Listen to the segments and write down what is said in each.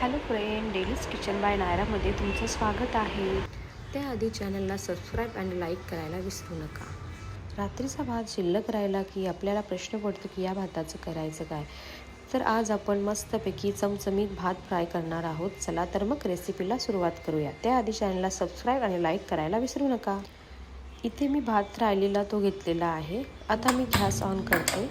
Hello friend daily's kitchen by नायरामध्ये तुमचं स्वागत आहे. त्याआधी चॅनलला सबस्क्राईब आणि लाईक करायला विसरू नका. रात्रीचा भात शिल्लक राहिला की आपल्याला प्रश्न पडतो की या भाताचं करायचं काय? तर आज आपण मस्तपैकी चमचमीत भात फ्राय करणार आहोत. चला तर मग रेसिपीला सुरुवात करूया. त्याआधी चॅनलला सबस्क्राईब आणि लाईक करायला विसरू नका. इथे मी भात राहिलेला तो घेतलेला आहे. आता मी गॅस ऑन करते.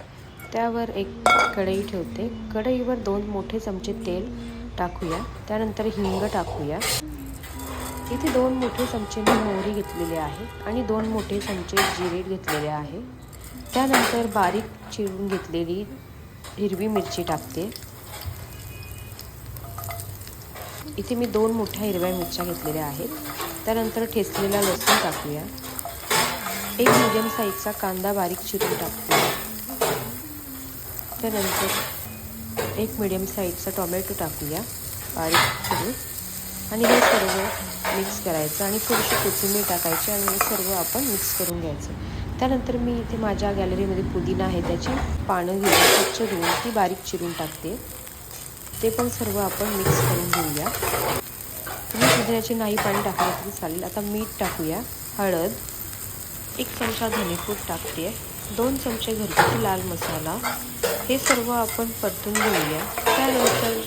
त्यावर एक कढई ठेवते. कढईवर दोन मोठे चमचे तेल टाकूया. त्यानंतर हिंग टाकूया. इथे दोन मोठे चमचे मी मोहरी घेतलेले आहे आणि दोन मोठे चमचे जिरे घेतलेले आहे. त्यानंतर बारीक चिरून घेतलेली हिरवी मिरची टाकते. इथे मी दोन मोठ्या हिरव्या मिरच्या घेतलेल्या आहेत. त्यानंतर ठेचलेला लसूण टाकूया. एक मिडियम साईजचा कांदा बारीक चिरून टाकूया त्यानंतर एक मिडियम साईजचा टोमॅटो टाकूया. बारीक चिरून आणि हे सर्व मिक्स करायचं आणि थोडीशी कोथिंबीर टाकायची आणि हे सर्व आपण मिक्स करून घ्यायचं. त्यानंतर मी इथे माझ्या गॅलरीमध्ये पुदिना आहे त्याची पानं घेऊन स्वच्छ धुवून ती बारीक चिरून टाकते. ते पण सर्व आपण मिक्स करून घेऊया. तुम्ही पुदिन्याची नाही पाणी टाकलं तरी चालेल. आता मीठ टाकूया हळद एक चमचा धनेपूड टाकते. दोन चमचे घरगुती लाल मसाला. हे सर्व आपण परतून घेऊया. त्यानंतर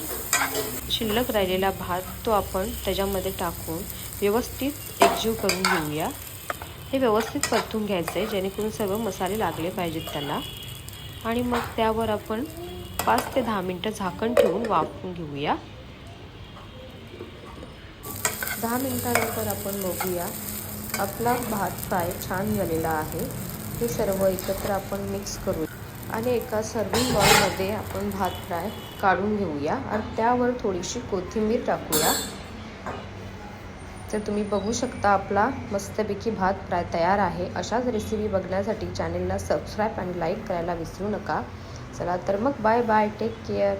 शिल्लक राहिलेला भात तो आपण त्याच्यामध्ये टाकून व्यवस्थित एकजीव करून घेऊया. हे व्यवस्थित परतून घ्यायचं आहे जेणेकरून सर्व मसाले लागले पाहिजेत त्याला. आणि मग त्यावर आपण पाच ते दहा मिनटं झाकण ठेवून वाफून घेऊया. दहा मिनटानंतर आपण बघूया आपला भात फ्राय छान झालेला आहे. हे सर्व एकत्र आपण मिक्स करू. आणि एका सर्विंग बॉलमध्ये आपण भात फ्राय काढून घेऊया. आणि त्यावर थोडीशी कोथिंबीर टाकूया. तर तुम्ही बघू शकता आपला मस्तपैकी भात फ्राय तयार आहे. अशाच रेसिपी बघण्यासाठी चॅनेलला सबस्क्राईब आणि लाईक करायला विसरू नका. चला तर मग बाय बाय टेक केअर